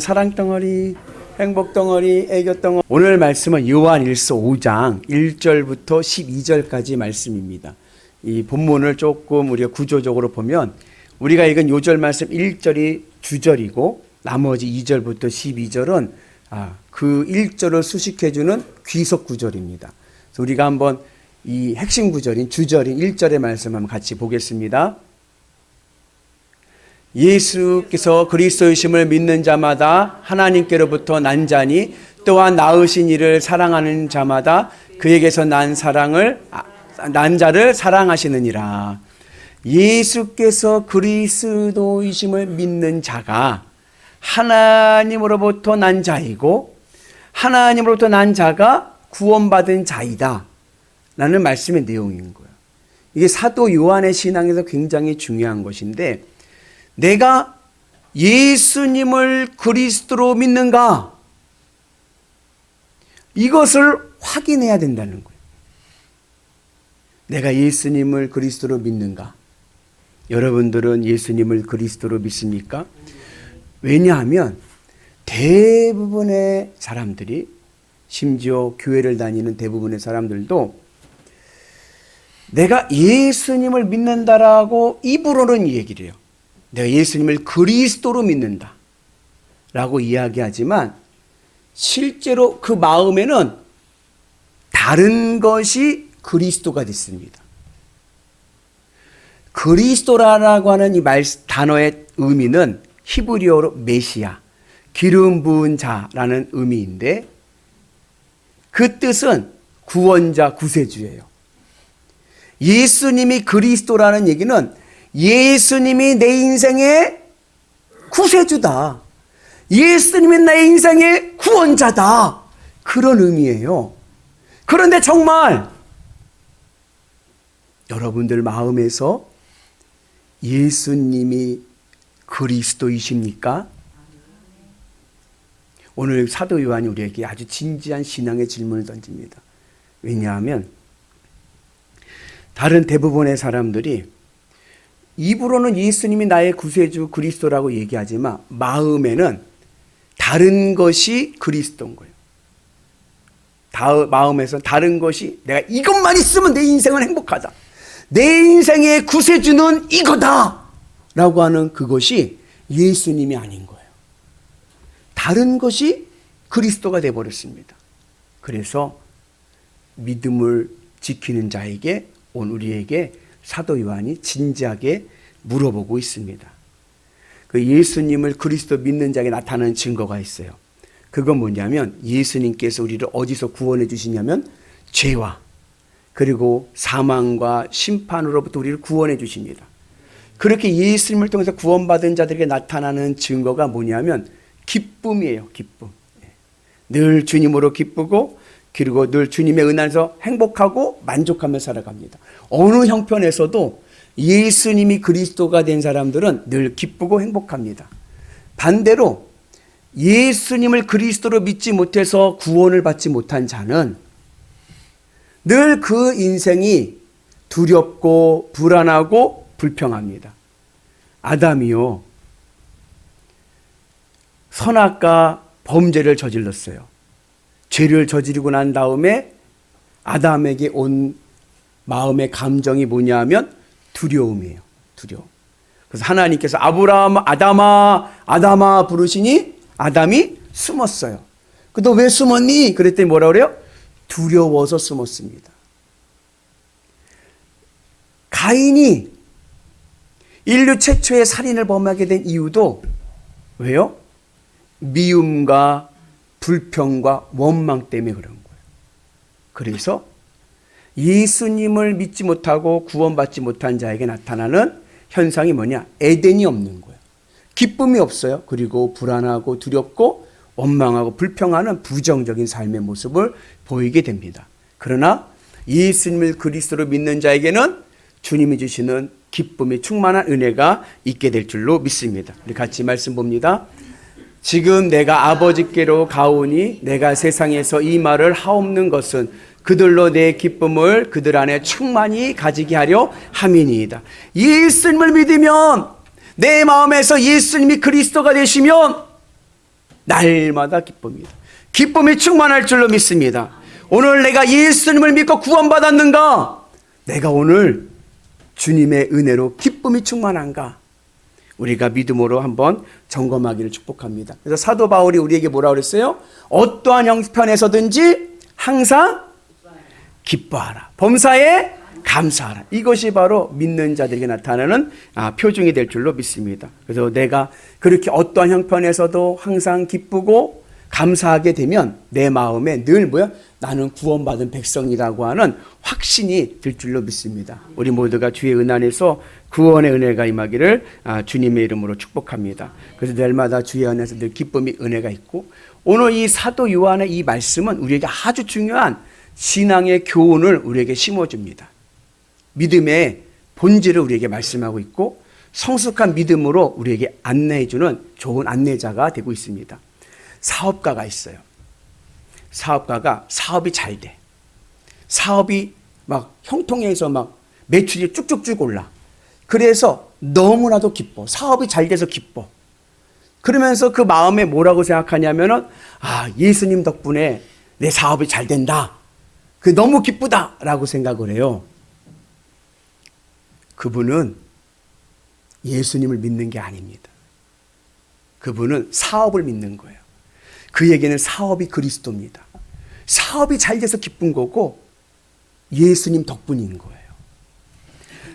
사랑 덩어리, 행복 덩어리, 애교 덩어리. 오늘 말씀은 요한일서 5장 1절부터 12절까지 말씀입니다. 이 본문을 조금 우리가 구조적으로 보면 우리가 읽은 요절 말씀 1절이 주절이고 나머지 2절부터 12절은 아, 그 1절을 수식해 주는 귀속 구절입니다. 우리가 한번 이 핵심 구절인 주절인 1절의 말씀 한번 같이 보겠습니다. 예수께서 그리스도이심을 믿는 자마다 하나님께로부터 난 자니 또한 낳으신 이를 사랑하는 자마다 그에게서 난 사랑을 아, 난 자를 사랑하시느니라. 예수께서 그리스도이심을 믿는 자가 하나님으로부터 난 자이고 하나님으로부터 난 자가 구원받은 자이다. 라는 말씀의 내용인 거예요. 이게 사도 요한의 신앙에서 굉장히 중요한 것인데 내가 예수님을 그리스도로 믿는가? 이것을 확인해야 된다는 거예요. 내가 예수님을 그리스도로 믿는가? 여러분들은 예수님을 그리스도로 믿습니까? 왜냐하면 대부분의 사람들이 심지어 교회를 다니는 대부분의 사람들도 내가 예수님을 믿는다라고 입으로는 얘기를 해요. 내가 예수님을 그리스도로 믿는다. 라고 이야기하지만 실제로 그 마음에는 다른 것이 그리스도가 됐습니다. 그리스도라고 하는 이 말, 단어의 의미는 히브리어로 메시아, 기름 부은 자라는 의미인데 그 뜻은 구원자, 구세주예요. 예수님이 그리스도라는 얘기는 예수님이 내 인생의 구세주다. 예수님이 내 인생의 구원자다. 그런 의미예요. 그런데 정말 여러분들 마음에서 예수님이 그리스도이십니까? 오늘 사도 요한이 우리에게 아주 진지한 신앙의 질문을 던집니다. 왜냐하면 다른 대부분의 사람들이 입으로는 예수님이 나의 구세주 그리스도라고 얘기하지만 마음에는 다른 것이 그리스도인 거예요. 다, 마음에서 다른 것이 내가 이것만 있으면 내 인생은 행복하다. 내 인생의 구세주는 이거다. 라고 하는 그것이 예수님이 아닌 거예요. 다른 것이 그리스도가 되어버렸습니다. 그래서 믿음을 지키는 자에게 온 우리에게 사도 요한이 진지하게 물어보고 있습니다. 그 예수님을 그리스도 믿는 자에게 나타나는 증거가 있어요. 그건 뭐냐면 예수님께서 우리를 어디서 구원해 주시냐면 죄와 그리고 사망과 심판으로부터 우리를 구원해 주십니다. 그렇게 예수님을 통해서 구원받은 자들에게 나타나는 증거가 뭐냐면 기쁨이에요. 기쁨. 늘 주님으로 기쁘고 그리고 늘 주님의 은혜에서 행복하고 만족하며 살아갑니다. 어느 형편에서도 예수님이 그리스도가 된 사람들은 늘 기쁘고 행복합니다. 반대로 예수님을 그리스도로 믿지 못해서 구원을 받지 못한 자는 늘 그 인생이 두렵고 불안하고 불평합니다. 아담이요. 선악과 범죄를 저질렀어요. 죄를 저지르고 난 다음에 아담에게 온 마음의 감정이 뭐냐면 두려움이에요. 두려움. 그래서 하나님께서 아브라함, 아담아, 아담아 부르시니 아담이 숨었어요. 그너 왜 숨었니? 그랬더니 뭐라 그래요? 두려워서 숨었습니다. 가인이 인류 최초의 살인을 범하게 된 이유도 왜요? 미움과 불평과 원망 때문에 그런 거예요. 그래서 예수님을 믿지 못하고 구원받지 못한 자에게 나타나는 현상이 뭐냐? 에덴이 없는 거예요. 기쁨이 없어요. 그리고 불안하고 두렵고 원망하고 불평하는 부정적인 삶의 모습을 보이게 됩니다. 그러나 예수님을 그리스도로 믿는 자에게는 주님이 주시는 기쁨이 충만한 은혜가 있게 될 줄로 믿습니다. 우리 같이 말씀 봅니다. 지금 내가 아버지께로 가오니 내가 세상에서 이 말을 하옵는 것은 그들로 내 기쁨을 그들 안에 충만히 가지게 하려 함이니이다. 예수님을 믿으면 내 마음에서 예수님이 그리스도가 되시면 날마다 기쁩니다. 기쁨이 충만할 줄로 믿습니다. 오늘 내가 예수님을 믿고 구원받았는가? 내가 오늘 주님의 은혜로 기쁨이 충만한가? 우리가 믿음으로 한번 점검하기를 축복합니다. 그래서 사도 바울이 우리에게 뭐라 그랬어요? 어떠한 형편에서든지 항상 기뻐하라. 범사에 감사하라. 이것이 바로 믿는 자들에게 나타나는 아, 표징이 될 줄로 믿습니다. 그래서 내가 그렇게 어떠한 형편에서도 항상 기쁘고 감사하게 되면 내 마음에 늘 뭐야? 나는 구원받은 백성이라고 하는 확신이 들 줄로 믿습니다. 우리 모두가 주의 은 안에서 구원의 은혜가 임하기를 아, 주님의 이름으로 축복합니다. 그래서 날마다 주의 안에서 늘 기쁨이 은혜가 있고 오늘 이 사도 요한의 이 말씀은 우리에게 아주 중요한 신앙의 교훈을 우리에게 심어줍니다. 믿음의 본질을 우리에게 말씀하고 있고 성숙한 믿음으로 우리에게 안내해주는 좋은 안내자가 되고 있습니다. 사업가가 있어요. 사업가가 사업이 잘 돼. 사업이 막 형통해서 막 매출이 쭉쭉쭉 올라. 그래서 너무나도 기뻐. 사업이 잘 돼서 기뻐. 그러면서 그 마음에 뭐라고 생각하냐면은 아, 예수님 덕분에 내 사업이 잘 된다. 그 너무 기쁘다라고 생각을 해요. 그분은 예수님을 믿는 게 아닙니다. 그분은 사업을 믿는 거예요. 그에게는 사업이 그리스도입니다. 사업이 잘 돼서 기쁜 거고 예수님 덕분인 거예요.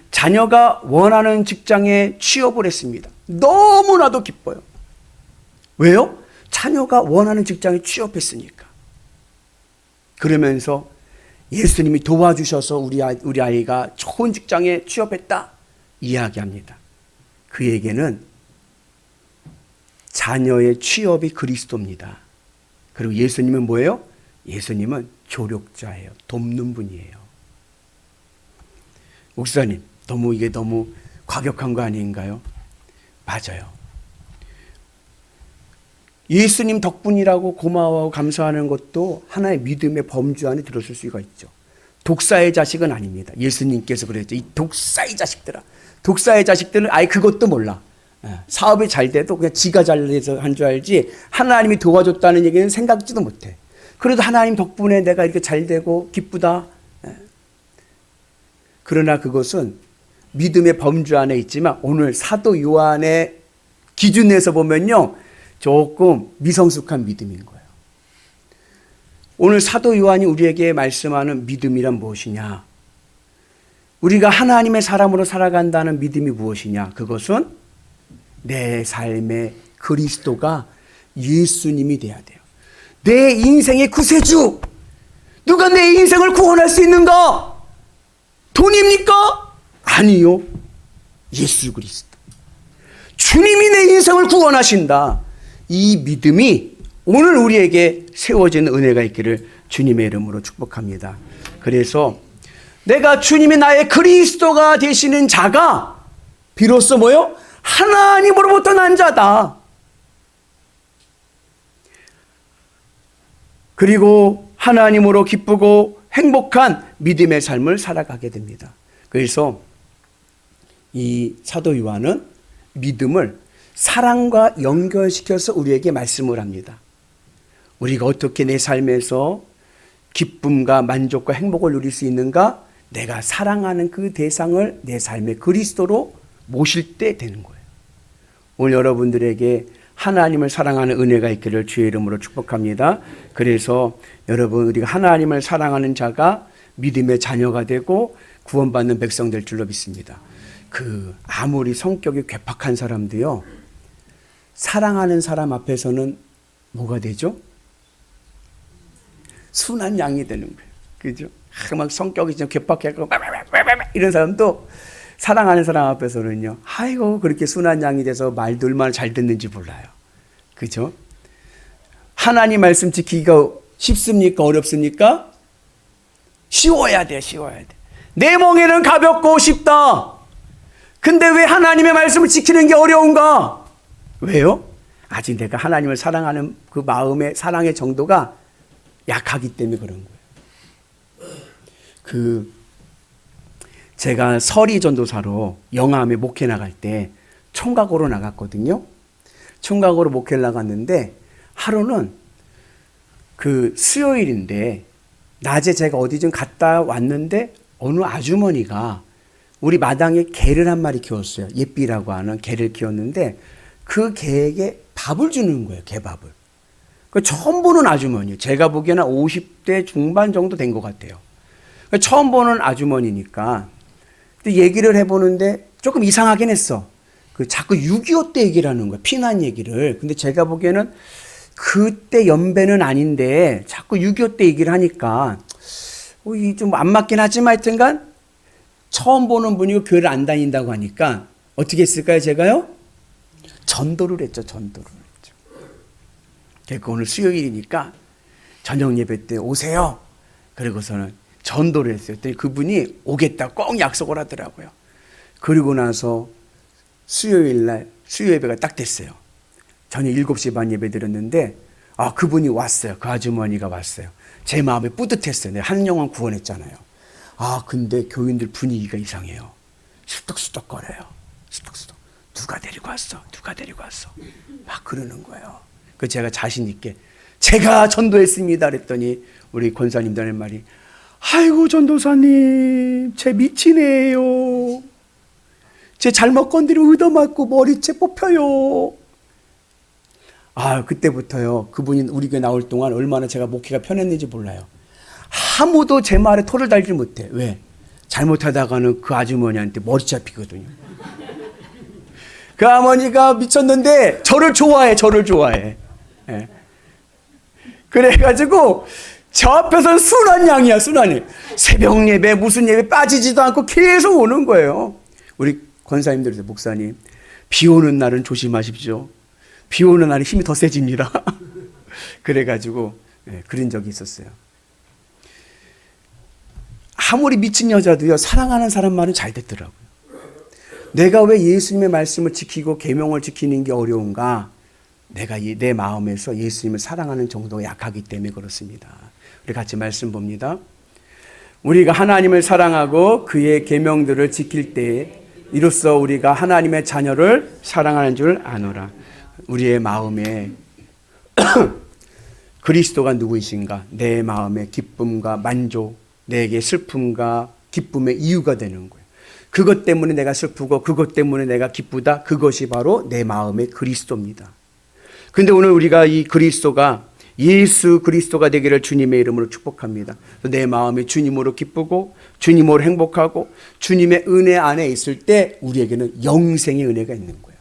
자녀가 원하는 직장에 취업을 했습니다. 너무나도 기뻐요. 왜요? 자녀가 원하는 직장에 취업했으니까. 그러면서 예수님이 도와주셔서 우리, 아이, 우리 아이가 좋은 직장에 취업했다. 이야기합니다. 그에게는 자녀의 취업이 그리스도입니다. 그리고 예수님은 뭐예요? 예수님은 조력자예요. 돕는 분이에요. 목사님, 너무 이게 너무 과격한 거 아닌가요? 맞아요. 예수님 덕분이라고 고마워하고 감사하는 것도 하나의 믿음의 범주 안에 들어설 수가 있죠. 독사의 자식은 아닙니다. 예수님께서 그랬죠. 이 독사의 자식들아. 독사의 자식들은 아예 그것도 몰라. 예, 사업이 잘 돼도 그냥 지가 잘 돼서 한 줄 알지 하나님이 도와줬다는 얘기는 생각지도 못해. 그래도 하나님 덕분에 내가 이렇게 잘 되고 기쁘다. 예. 그러나 그것은 믿음의 범주 안에 있지만 오늘 사도 요한의 기준에서 보면요. 조금 미성숙한 믿음인 거예요. 오늘 사도 요한이 우리에게 말씀하는 믿음이란 무엇이냐? 우리가 하나님의 사람으로 살아간다는 믿음이 무엇이냐? 그것은 내 삶의 그리스도가 예수님이 돼야 돼요. 내 인생의 구세주! 누가 내 인생을 구원할 수 있는가? 돈입니까? 아니요. 예수 그리스도. 주님이 내 인생을 구원하신다. 이 믿음이 오늘 우리에게 세워지는 은혜가 있기를 주님의 이름으로 축복합니다. 그래서 내가 주님이 나의 그리스도가 되시는 자가 비로소 뭐요? 하나님으로부터 난 자다. 그리고 하나님으로 기쁘고 행복한 믿음의 삶을 살아가게 됩니다. 그래서 이 사도 요한은 믿음을 사랑과 연결시켜서 우리에게 말씀을 합니다. 우리가 어떻게 내 삶에서 기쁨과 만족과 행복을 누릴 수 있는가? 내가 사랑하는 그 대상을 내 삶의 그리스도로 모실 때 되는 거예요. 오늘 여러분들에게 하나님을 사랑하는 은혜가 있기를 주의 이름으로 축복합니다. 그래서 여러분 우리가 하나님을 사랑하는 자가 믿음의 자녀가 되고 구원받는 백성 될 줄로 믿습니다. 그 아무리 성격이 괴팍한 사람도요. 사랑하는 사람 앞에서는 뭐가 되죠? 순한 양이 되는 거예요. 그죠? 막 성격이 좀 괴팍해고 이런 사람도 사랑하는 사람 앞에서는요. 아이고 그렇게 순한 양이 돼서 말도 얼마나 잘 듣는지 몰라요. 그죠? 하나님 말씀 지키기가 쉽습니까? 어렵습니까? 쉬워야 돼, 쉬워야 돼. 내 멍에는 가볍고 쉽다. 근데 왜 하나님의 말씀을 지키는 게 어려운가? 왜요? 아직 내가 하나님을 사랑하는 그 마음의 사랑의 정도가 약하기 때문에 그런 거예요. 그 제가 서리 전도사로 영암에 목회 나갈 때 총각으로 나갔거든요. 총각으로 목회를 나갔는데 하루는 그 수요일인데 낮에 제가 어디 좀 갔다 왔는데 어느 아주머니가 우리 마당에 개를 한 마리 키웠어요. 예삐라고 하는 개를 키웠는데 그 개에게 밥을 주는 거예요. 개밥을. 그 처음 보는 아주머니. 제가 보기에는 50대 중반 정도 된 것 같아요. 그 처음 보는 아주머니니까 얘기를 해보는데 조금 이상하긴 했어. 그 자꾸 6.25 때 얘기를 하는 거야. 피난 얘기를. 근데 제가 보기에는 그때 연배는 아닌데 자꾸 6.25 때 얘기를 하니까 어, 좀안 맞긴 하지만 하여튼간 처음 보는 분이고 교회를 안 다닌다고 하니까 어떻게 했을까요, 제가요? 전도를 했죠, 전도를 했죠. 그러니까 오늘 수요일이니까 저녁 예배 때 오세요. 그리고서는 전도를 했어요. 그랬더니 그분이 오겠다 꼭 약속을 하더라고요. 그리고 나서 수요일 날 수요 예배가 딱 됐어요. 저녁 7시 반 예배 드렸는데 아 그분이 왔어요. 그 아주머니가 왔어요. 제 마음에 뿌듯했어요. 내가 한 영혼 구원했잖아요. 아 근데 교인들 분위기가 이상해요. 수덕수덕거려요. 수덕수덕. 누가 데리고 왔어? 누가 데리고 왔어? 막 그러는 거예요. 그 제가 자신 있게 제가 전도했습니다. 그랬더니 우리 권사님들 하는 말이 아이고 전도사님 제 미치네요. 제 잘못 건드리면 얻어맞고 머리채 뽑혀요. 아, 그때부터요. 그분이 우리 교회 나올 동안 얼마나 제가 목회가 편했는지 몰라요. 아무도 제 말에 토를 달지 못해. 왜? 잘못하다가는 그 아주머니한테 머리 잡히거든요. 그 아버니가 미쳤는데 저를 좋아해, 저를 좋아해. 예. 그래가지고 저 앞에서 순한 양이야, 양. 새벽 예배, 무슨 예배 빠지지도 않고 계속 오는 거예요. 우리 권사님들, 목사님, 비 오는 날은 조심하십시오. 비 오는 날은 힘이 더 세집니다. 그래가지고 예, 그런 적이 있었어요. 아무리 미친 여자도요 사랑하는 사람 말은 잘 듣더라고요. 내가 왜 예수님의 말씀을 지키고 계명을 지키는 게 어려운가? 내가 이- 내 마음에서 예수님을 사랑하는 정도가 약하기 때문에 그렇습니다. 우리 같이 말씀 봅니다. 우리가 하나님을 사랑하고 그의 계명들을 지킬 때 이로써 우리가 하나님의 자녀를 사랑하는 줄 아노라. 우리의 마음에 그리스도가 누구이신가? 내 마음의 기쁨과 만족, 내게 슬픔과 기쁨의 이유가 되는 거예요. 그것 때문에 내가 슬프고 그것 때문에 내가 기쁘다. 그것이 바로 내 마음의 그리스도입니다. 근데 오늘 우리가 이 그리스도가 예수 그리스도가 되기를 주님의 이름으로 축복합니다. 내 마음이 주님으로 기쁘고 주님으로 행복하고 주님의 은혜 안에 있을 때 우리에게는 영생의 은혜가 있는 거예요.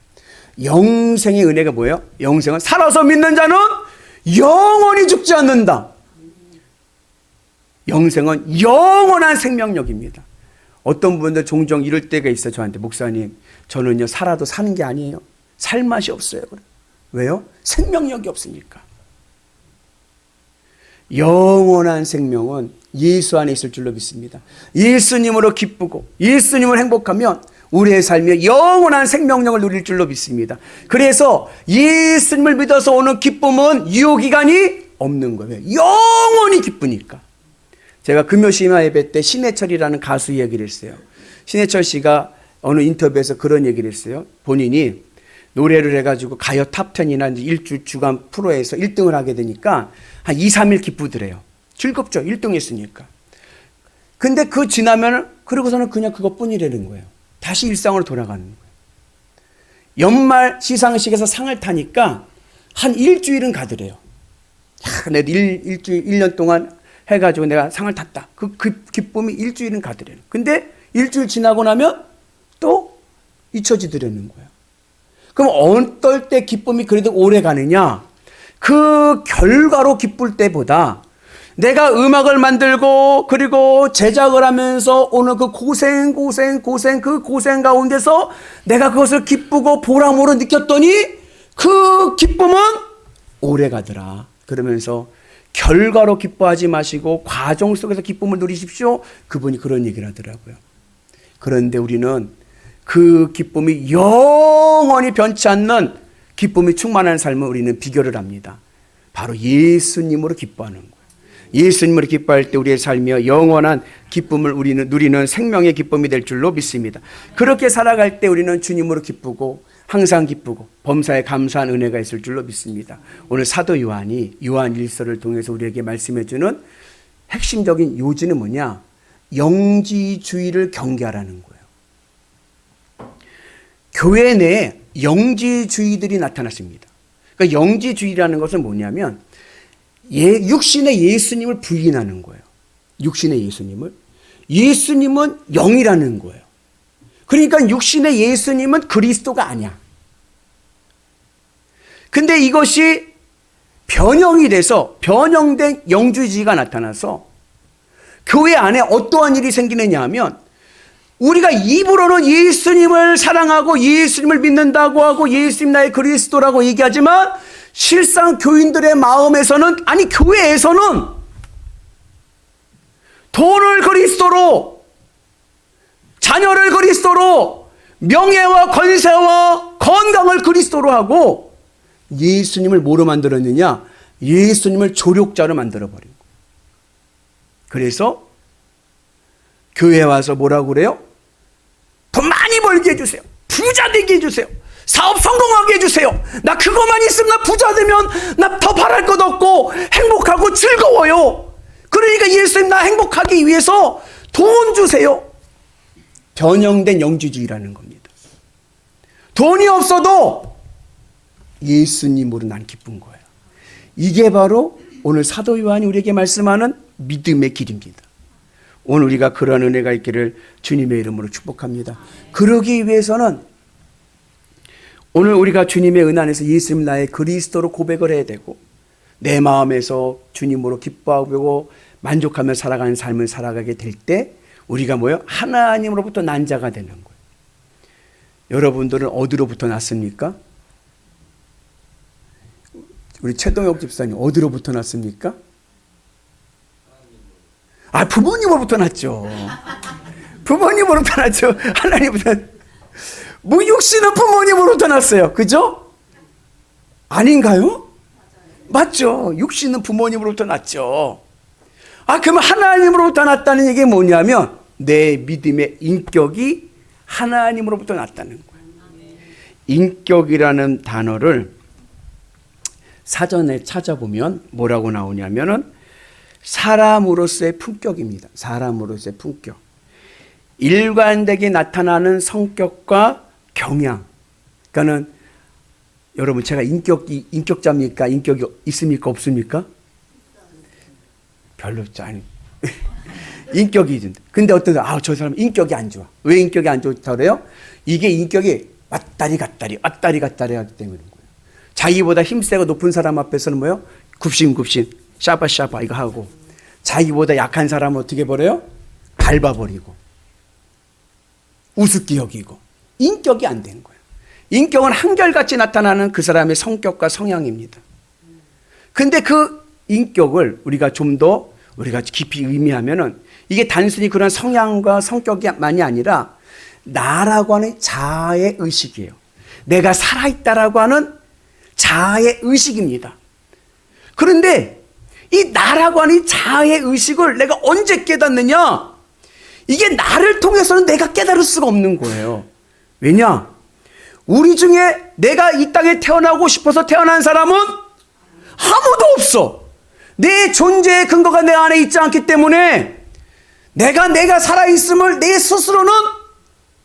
영생의 은혜가 뭐예요? 영생은 살아서 믿는 자는 영원히 죽지 않는다. 영생은 영원한 생명력입니다. 어떤 분들 종종 이럴 때가 있어요. 저한테 목사님, 저는요 살아도 사는 게 아니에요. 살 맛이 없어요. 왜요? 생명력이 없으니까. 영원한 생명은 예수 안에 있을 줄로 믿습니다. 예수님으로 기쁘고 예수님을 행복하면 우리의 삶에 영원한 생명력을 누릴 줄로 믿습니다. 그래서 예수님을 믿어서 오는 기쁨은 유효기간이 없는 거예요. 영원히 기쁘니까. 제가 금요심화 예배 때 신해철이라는 가수 얘기를 했어요. 신해철 씨가 어느 인터뷰에서 그런 얘기를 했어요. 본인이 노래를 해가지고 가요 탑10이나 일주 주간 프로에서 1등을 하게 되니까 한 2, 3일 기쁘더래요. 즐겁죠. 1등 했으니까. 근데 그 지나면 그러고서는 그냥 그것뿐이라는 거예요. 다시 일상으로 돌아가는 거예요. 연말 시상식에서 상을 타니까 한 일주일은 가더래요. 야, 내가 일, 일주일, 1년 동안 해가지고 내가 상을 탔다. 그, 그 기쁨이 일주일은 가더래요. 근데 일주일 지나고 나면 또 잊혀지더라는 거예요. 그럼 어떨 때 기쁨이 그래도 오래 가느냐? 그 결과로 기쁠 때보다 내가 음악을 만들고 그리고 제작을 하면서 오늘 그 고생 고생 고생 그 고생 가운데서 내가 그것을 기쁘고 보람으로 느꼈더니 그 기쁨은 오래 가더라. 그러면서 결과로 기뻐하지 마시고 과정 속에서 기쁨을 누리십시오. 그분이 그런 얘기를 하더라고요. 그런데 우리는 그 기쁨이 영원히 변치 않는 기쁨이 충만한 삶을 우리는 비교를 합니다. 바로 예수님으로 기뻐하는 거예요. 예수님으로 기뻐할 때 우리의 삶이 영원한 기쁨을 우리는 누리는 생명의 기쁨이 될 줄로 믿습니다. 그렇게 살아갈 때 우리는 주님으로 기쁘고 항상 기쁘고 범사에 감사한 은혜가 있을 줄로 믿습니다. 오늘 사도 요한이 요한 일서를 통해서 우리에게 말씀해 주는 핵심적인 요지는 뭐냐? 영지주의를 경계하라는 거예요. 교회 내에 영지주의들이 나타났습니다. 그러니까 영지주의라는 것은 뭐냐면 예, 육신의 예수님을 부인하는 거예요. 육신의 예수님을. 예수님은 영이라는 거예요. 그러니까 육신의 예수님은 그리스도가 아니야. 근데 이것이 변형이 돼서 변형된 영주주의가 나타나서 교회 안에 어떠한 일이 생기느냐 하면 우리가 입으로는 예수님을 사랑하고 예수님을 믿는다고 하고 예수님 나의 그리스도라고 얘기하지만 실상 교인들의 마음에서는 아니 교회에서는 돈을 그리스도로 자녀를 그리스도로 명예와 권세와 건강을 그리스도로 하고 예수님을 뭐로 만들었느냐? 예수님을 조력자로 만들어 버린 거예요. 그래서 교회에 와서 뭐라고 그래요? 돈 많이 벌게 해주세요. 부자 되게 해주세요. 사업 성공하게 해주세요. 나 그것만 있으면 나 부자 되면 나 더 바랄 것 없고 행복하고 즐거워요. 그러니까 예수님 나 행복하기 위해서 돈 주세요. 변형된 영주주의라는 겁니다. 돈이 없어도 예수님으로 난 기쁜 거예요. 이게 바로 오늘 사도 요한이 우리에게 말씀하는 믿음의 길입니다. 오늘 우리가 그러한 은혜가 있기를 주님의 이름으로 축복합니다. 그러기 위해서는 오늘 우리가 주님의 은 안에서 예수님 나의 그리스도로 고백을 해야 되고 내 마음에서 주님으로 기뻐하고 만족하며 살아가는 삶을 살아가게 될 때 우리가 뭐요? 하나님으로부터 난 자가 되는 거예요. 여러분들은 어디로부터 났습니까? 우리 최동혁 집사님 어디로부터 났습니까? 아 부모님으로부터 났죠. 부모님으로부터 났죠. 하나님부터 무육신은 부모님으로부터 났어요. 그죠? 아닌가요? 맞죠. 육신은 부모님으로부터 났죠. 아 그러면 하나님으로부터 났다는 얘기 뭐냐면 내 믿음의 인격이 하나님으로부터 났다는 거예요. 인격이라는 단어를 사전에 찾아보면 뭐라고 나오냐면은 사람으로서의 품격입니다. 사람으로서의 품격. 일관되게 나타나는 성격과 경향. 그러니까는 여러분 제가 인격이 인격자입니까? 인격이 있습니까? 없습니까? 별로 아니. 인격이 있는데. 근데 어떤 사람, 아, 저 사람 인격이 안 좋아. 왜 인격이 안 좋다 그래요? 이게 인격이 왔다리 갔다리, 왔다리 갔다리 하기 때문인 거예요. 자기보다 힘 세고 높은 사람 앞에서는 뭐요? 굽신굽신, 샤바샤바 이거 하고. 자기보다 약한 사람은 어떻게 버려요? 밟아버리고. 우습게 여기고. 인격이 안 된 거예요. 인격은 한결같이 나타나는 그 사람의 성격과 성향입니다. 근데 그 인격을 우리가 좀 더 우리가 깊이 의미하면은 이게 단순히 그런 성향과 성격만이 아니라 나라고 하는 자아의 의식이에요. 내가 살아있다라고 하는 자아의 의식입니다. 그런데 이 나라고 하는 자아의 의식을 내가 언제 깨닫느냐? 이게 나를 통해서는 내가 깨달을 수가 없는 거예요. 왜냐? 우리 중에 내가 이 땅에 태어나고 싶어서 태어난 사람은 아무도 없어. 내 존재의 근거가 내 안에 있지 않기 때문에 내가 내가 살아있음을 내 스스로는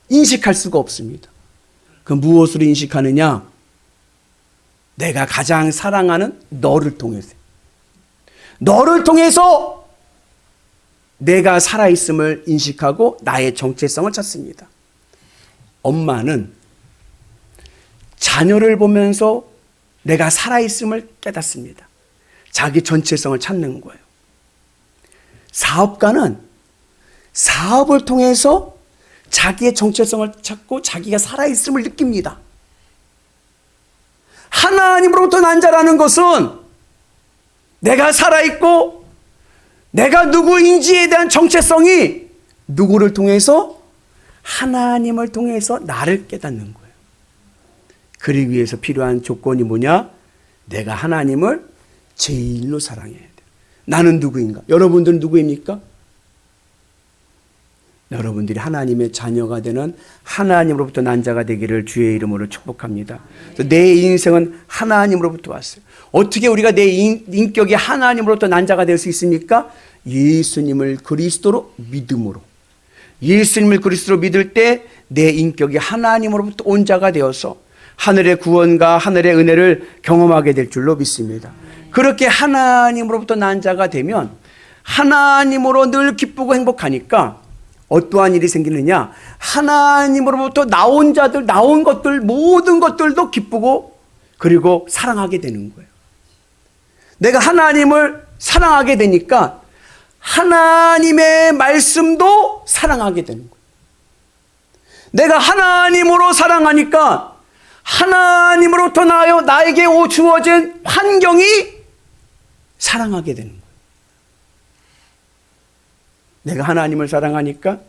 인식할 수가 없습니다. 그 무엇으로 인식하느냐? 내가 가장 사랑하는 너를 통해서. 너를 통해서 내가 살아있음을 인식하고 나의 정체성을 찾습니다. 엄마는 자녀를 보면서 내가 살아있음을 깨닫습니다. 자기 전체성을 찾는 거예요. 사업가는 사업을 통해서 자기의 정체성을 찾고 자기가 살아있음을 느낍니다. 하나님으로부터 난 자라는 것은 내가 살아있고 내가 누구인지에 대한 정체성이 누구를 통해서 하나님을 통해서 나를 깨닫는 거예요. 그러기 위해서 필요한 조건이 뭐냐? 내가 하나님을 제일로 사랑해야 돼. 나는 누구인가? 여러분들은 누구입니까? 여러분들이 하나님의 자녀가 되는 하나님으로부터 난 자가 되기를 주의 이름으로 축복합니다. 내 인생은 하나님으로부터 왔어요. 어떻게 우리가 내 인, 인격이 하나님으로부터 난 자가 될 수 있습니까? 예수님을 그리스도로 믿음으로. 예수님을 그리스도로 믿을 때 내 인격이 하나님으로부터 온 자가 되어서 하늘의 구원과 하늘의 은혜를 경험하게 될 줄로 믿습니다. 그렇게 하나님으로부터 난 자가 되면 하나님으로 늘 기쁘고 행복하니까 어떠한 일이 생기느냐? 하나님으로부터 나온 자들, 나온 것들, 모든 것들도 기쁘고 그리고 사랑하게 되는 거예요. 내가 하나님을 사랑하게 되니까 하나님의 말씀도 사랑하게 되는 거예요. 내가 하나님으로 사랑하니까 하나님으로부터 나요 나에게 오 주어진 환경이 사랑하게 되는 거예요. 내가 하나님을 사랑하니까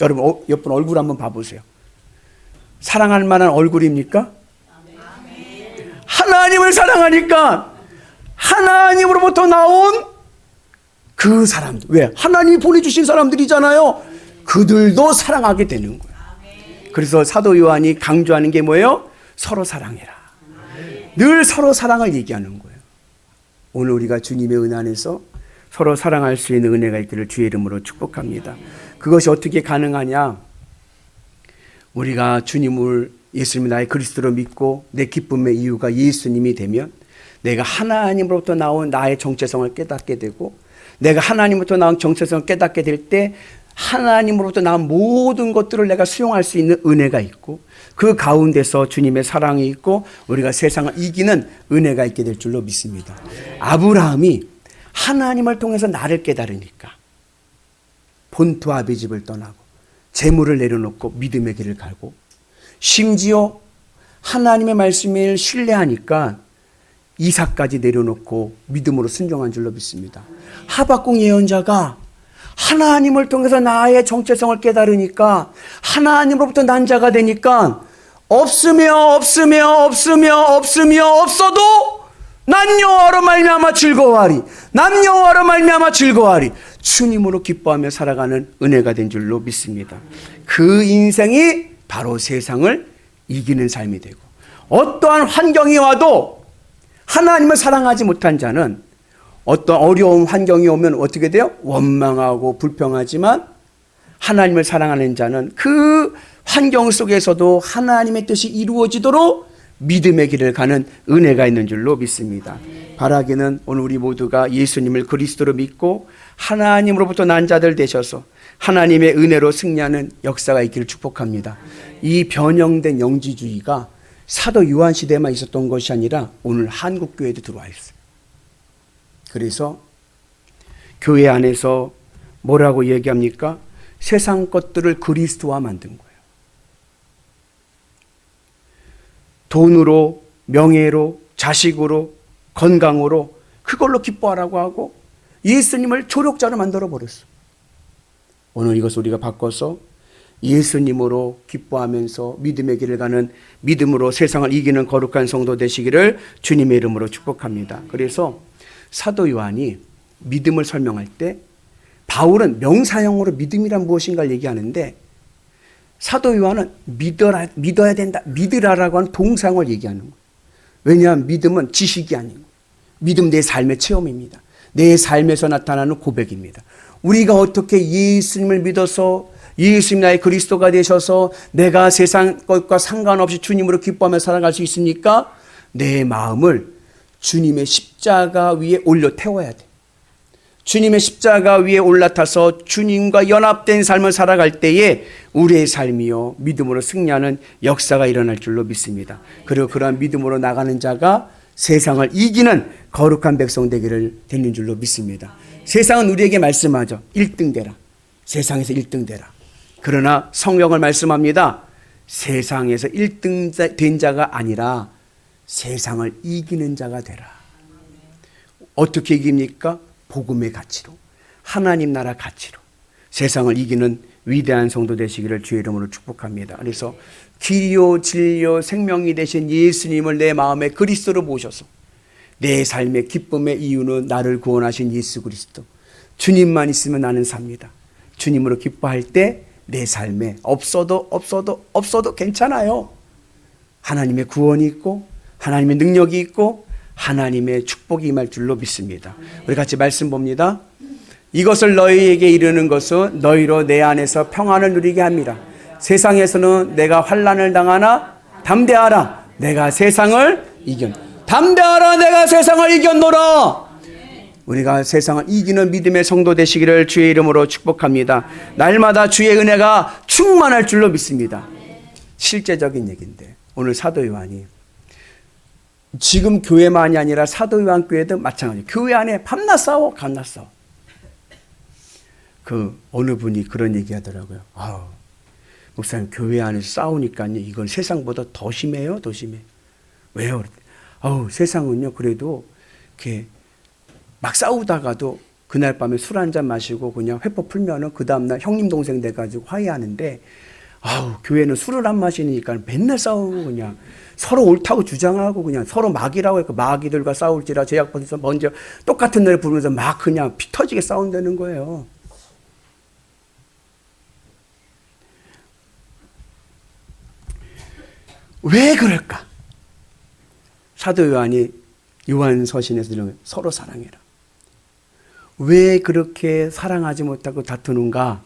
여러분 어, 옆분 얼굴 한번 봐보세요. 사랑할 만한 얼굴입니까? 하나님을 사랑하니까 하나님으로부터 나온 그 사람들 왜 하나님이 보내주신 사람들이잖아요. 그들도 사랑하게 되는 거예요. 그래서 사도 요한이 강조하는 게 뭐예요? 서로 사랑해라. 늘 서로 사랑을 얘기하는 거예요. 오늘 우리가 주님의 은혜 안에서 서로 사랑할 수 있는 은혜가 있기를 주의 이름으로 축복합니다. 그것이 어떻게 가능하냐? 우리가 주님을 예수님이 나의 그리스도로 믿고 내 기쁨의 이유가 예수님이 되면 내가 하나님으로부터 나온 나의 정체성을 깨닫게 되고 내가 하나님으로부터 나온 정체성을 깨닫게 될 때 하나님으로부터 나온 모든 것들을 내가 수용할 수 있는 은혜가 있고 그 가운데서 주님의 사랑이 있고 우리가 세상을 이기는 은혜가 있게 될 줄로 믿습니다. 아브라함이 하나님을 통해서 나를 깨달으니까 본토 아비 집을 떠나고 재물을 내려놓고 믿음의 길을 가고 심지어 하나님의 말씀을 신뢰하니까 이삭까지 내려놓고 믿음으로 순종한 줄로 믿습니다. 하박국 예언자가 하나님을 통해서 나의 정체성을 깨달으니까 하나님으로부터 난 자가 되니까 없으며 없으며 없으며 없으며 없어도 난 여호와로 말미암아 즐거워하리. 난 여호와로 말미암아 즐거워하리. 주님으로 기뻐하며 살아가는 은혜가 된 줄로 믿습니다. 그 인생이 바로 세상을 이기는 삶이 되고 어떠한 환경이 와도 하나님을 사랑하지 못한 자는 어떤 어려운 환경이 오면 어떻게 돼요? 원망하고 불평하지만 하나님을 사랑하는 자는 그 환경 속에서도 하나님의 뜻이 이루어지도록 믿음의 길을 가는 은혜가 있는 줄로 믿습니다. 바라기는 오늘 우리 모두가 예수님을 그리스도로 믿고 하나님으로부터 난 자들 되셔서 하나님의 은혜로 승리하는 역사가 있기를 축복합니다. 이 변형된 영지주의가 사도 요한 시대에만 있었던 것이 아니라 오늘 한국 교회도 들어와 있어요. 그래서 교회 안에서 뭐라고 얘기합니까? 세상 것들을 그리스도화 만든 거예요. 돈으로, 명예로, 자식으로, 건강으로 그걸로 기뻐하라고 하고 예수님을 조력자로 만들어 버렸어. 오늘 이것을 우리가 바꿔서 예수님으로 기뻐하면서 믿음의 길을 가는 믿음으로 세상을 이기는 거룩한 성도 되시기를 주님의 이름으로 축복합니다. 그래서 사도 요한이 믿음을 설명할 때 바울은 명사형으로 믿음이란 무엇인가를 얘기하는데 사도 요한은 믿어라, 믿어야 된다, 믿으라라고 하는 동상을 얘기하는 거예요. 왜냐하면 믿음은 지식이 아니고 믿음 내 삶의 체험입니다. 내 삶에서 나타나는 고백입니다. 우리가 어떻게 예수님을 믿어서 예수님 나의 그리스도가 되셔서 내가 세상 것과 상관없이 주님으로 기뻐하며 살아갈 수 있습니까? 내 마음을 주님의 십자가 위에 올려 태워야 돼. 주님의 십자가 위에 올라타서 주님과 연합된 삶을 살아갈 때에 우리의 삶이요 믿음으로 승리하는 역사가 일어날 줄로 믿습니다. 그리고 그러한 믿음으로 나가는 자가 세상을 이기는 거룩한 백성 되기를 되는 줄로 믿습니다. 세상은 우리에게 말씀하죠. 1등 되라. 세상에서 1등 되라. 그러나 성경을 말씀합니다. 세상에서 1등 된 자가 아니라 세상을 이기는 자가 되라. 어떻게 이깁니까? 복음의 가치로, 하나님 나라 가치로 세상을 이기는 위대한 성도 되시기를 주의 이름으로 축복합니다. 그래서 길이요 진리요 생명이 되신 예수님을 내 마음에 그리스도로 모셔서 내 삶의 기쁨의 이유는 나를 구원하신 예수 그리스도. 주님만 있으면 나는 삽니다. 주님으로 기뻐할 때 내 삶에 없어도 없어도 없어도 괜찮아요. 하나님의 구원이 있고 하나님의 능력이 있고 하나님의 축복이 임할 줄로 믿습니다. 우리 같이 말씀 봅니다. 이것을 너희에게 이르는 것은 너희로 내 안에서 평안을 누리게 합니다. 세상에서는 내가 환난을 당하나 담대하라. 내가 세상을 이겼. 담대하라. 내가 세상을 이겼노라. 우리가 세상을 이기는 믿음의 성도 되시기를 주의 이름으로 축복합니다. 날마다 주의 은혜가 충만할 줄로 믿습니다. 실제적인 얘기인데 오늘 사도 요한이 지금 교회만이 아니라 사도 요한 교회도 마찬가지. 교회 안에 밤낮 싸워, 밤낮 싸워. 그 어느 분이 그런 얘기 하더라고요. 아우, 목사님 교회 안에서 싸우니까요. 이건 세상보다 더 심해요, 더 심해. 왜요? 아우 세상은요. 그래도 이렇게 막 싸우다가도 그날 밤에 술 한 잔 마시고 그냥 회포 풀면은 그 다음날 형님 동생 돼가지고 화해하는데 아우 교회는 술을 안 마시니까 맨날 싸우고 그냥 서로 옳다고 주장하고 그냥 서로 막이라고 해서 마귀들과 싸울지라 제약법에서 먼저 똑같은 노래 부르면서 막 그냥 피 터지게 싸운다는 거예요. 왜 그럴까? 사도 요한이 요한 서신에서 이런. 서로 사랑해라. 왜 그렇게 사랑하지 못하고 다투는가?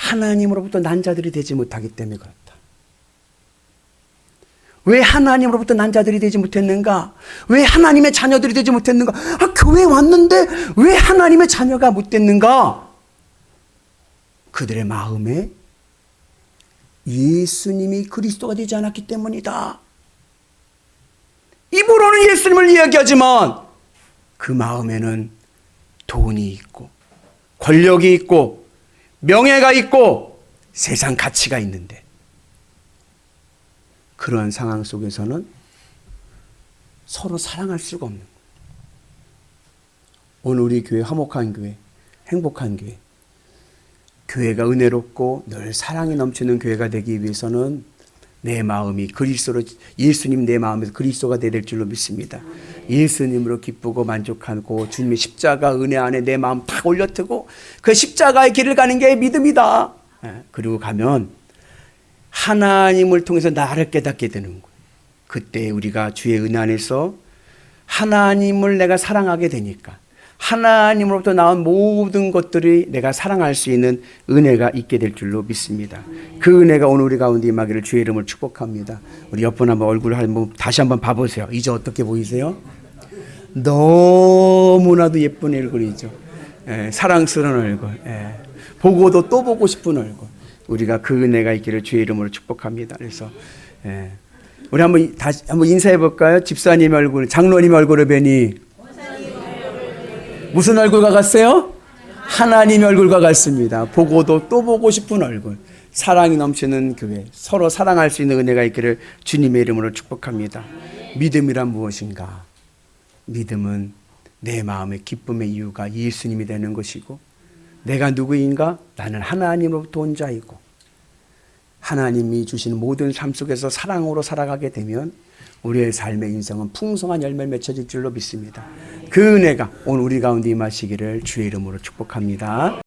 하나님으로부터 난 자들이 되지 못하기 때문에 그렇다. 왜 하나님으로부터 난 자들이 되지 못했는가? 왜 하나님의 자녀들이 되지 못했는가? 아, 교회 왔는데 왜 하나님의 자녀가 못 됐는가? 그들의 마음에 예수님이 그리스도가 되지 않았기 때문이다. 입으로는 예수님을 이야기하지만 그 마음에는 돈이 있고 권력이 있고 명예가 있고 세상 가치가 있는데 그러한 상황 속에서는 서로 사랑할 수가 없는 거예요. 오늘 우리 교회 화목한 교회, 행복한 교회, 교회가 은혜롭고 늘 사랑이 넘치는 교회가 되기 위해서는 내 마음이 그리스도로 예수님 내 마음에서 그리스도가 되야 될 줄로 믿습니다. 예수님으로 기쁘고 만족하고 주님의 십자가 은혜 안에 내 마음 탁 올려트고 그 십자가의 길을 가는 게 믿음이다. 예, 그리고 가면 하나님을 통해서 나를 깨닫게 되는 거예요. 그때 우리가 주의 은혜 안에서 하나님을 내가 사랑하게 되니까 하나님으로부터 나온 모든 것들이 내가 사랑할 수 있는 은혜가 있게 될 줄로 믿습니다. 그 은혜가 오늘 우리 가운데 임하기를 주의 이름을 축복합니다. 우리 옆분 한번 얼굴을 한번 다시 한번 봐보세요. 이제 어떻게 보이세요? 너무나도 예쁜 얼굴이죠. 예, 사랑스러운 얼굴. 예, 보고도 또 보고 싶은 얼굴. 우리가 그 은혜가 있기를 주의 이름으로 축복합니다. 그래서 예, 우리 한번 다시 한번 인사해 볼까요? 집사님 얼굴, 장로님 얼굴을 뵈니 무슨 얼굴과 같어요? 하나님 얼굴과 같습니다. 보고도 또 보고 싶은 얼굴. 사랑이 넘치는 교회. 서로 사랑할 수 있는 은혜가 있기를 주님의 이름으로 축복합니다. 믿음이란 무엇인가? 믿음은 내 마음의 기쁨의 이유가 예수님이 되는 것이고, 내가 누구인가? 나는 하나님으로부터 온 자이고, 하나님이 주시는 모든 삶 속에서 사랑으로 살아가게 되면 우리의 삶의 인생은 풍성한 열매를 맺혀질 줄로 믿습니다. 그 은혜가 오늘 우리 가운데 임하시기를 주의 이름으로 축복합니다.